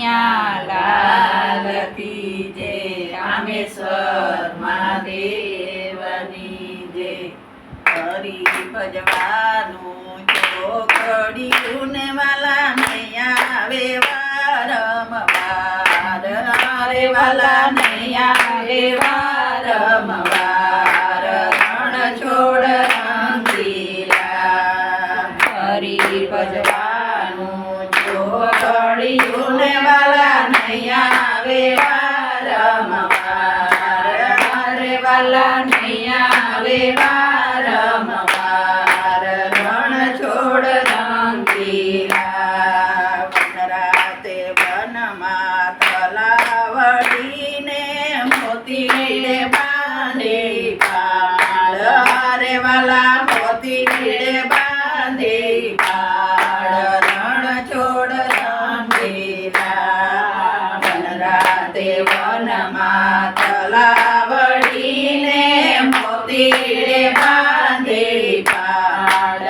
કનૈયા લાલ કી જે રામેશ્વર મહાદેવની જે હરી ભજવાનું જો ઘડિયું ને વાલા નહીં આવે વારમવાર રે વાલા નહીં આવે વારમવાર રણ છોડ રંગીલા હરી ભજવાનું ઘડિયુને વાલા નહીં આવે વારમ વાર વાલા નહીં આવે વાર તે વનમાં તલાવડીને મોતીડે બાંધી પાડ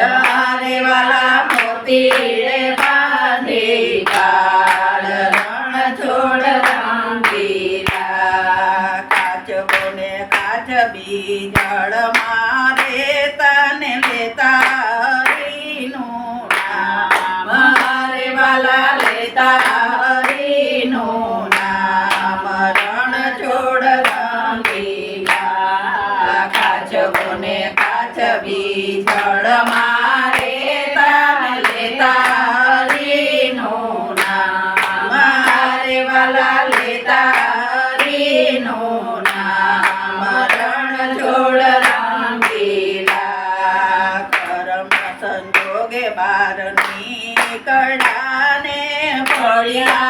રે વાલા મોતીડે બાંધી પાડ રણ છોડ રાંગીલા કાચબોને કાચબી જળ માર અને પાછવી જળ મારે તાર લેતા રીનો નામ. મારે વાલા લેતા રીનો નામ. રણ છોડ રામ લીલા કરમ સંજોગે બારની કળાને પડ્યા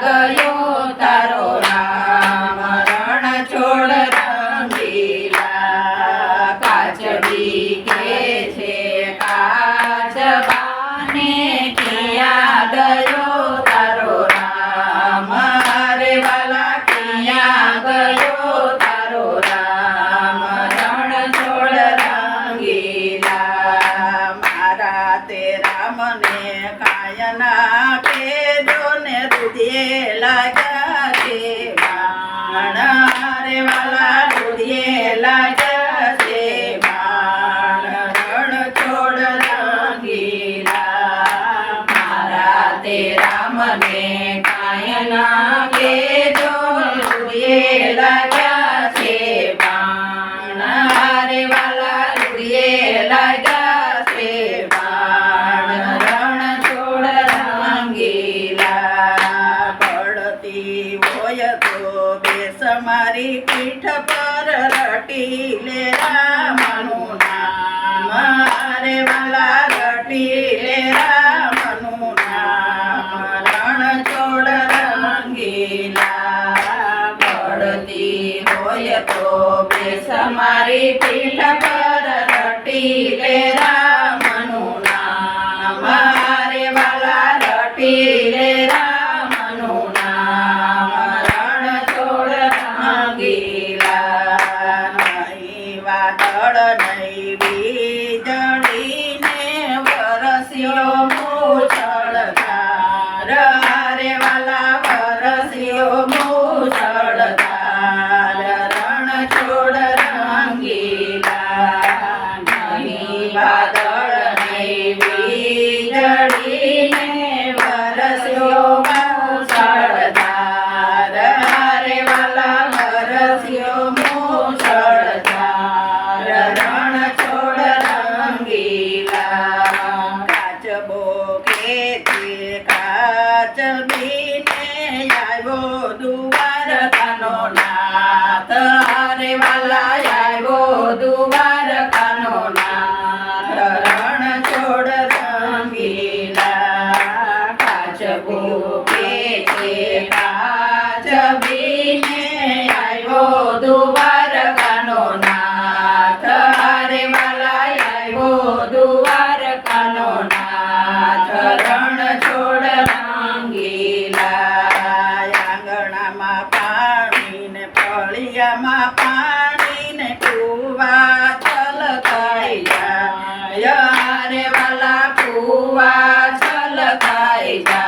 个有 Amén. हरि पीठ पर रटी तेरा promotion. આવ્યો દ્વારકાનો નાથ રણ છોડ રાંગીલા આંગણામાં પાણી ને ફળિયામાં પાણી ને કુવા છલકાઈ જાય રે વાલા કુવા છલકાઈ જાય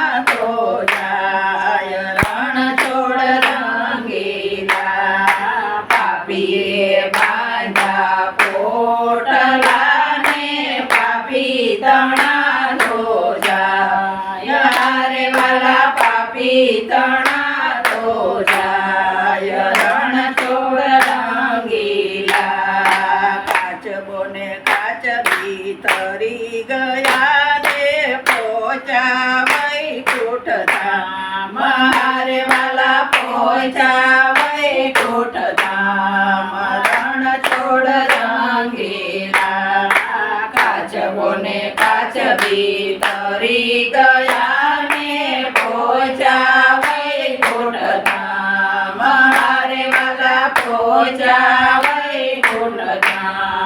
रे वाला पापी तणा तो जाय रण छोड रंगीला काच बोने काच भीतरी गया दे पोचा वैकुट धाम हरे वाला पोचा वैकुट धाम रण छोड रंगीला काच बोने काच भीतरी गया પહોંચાવે ગુણ ત્યાં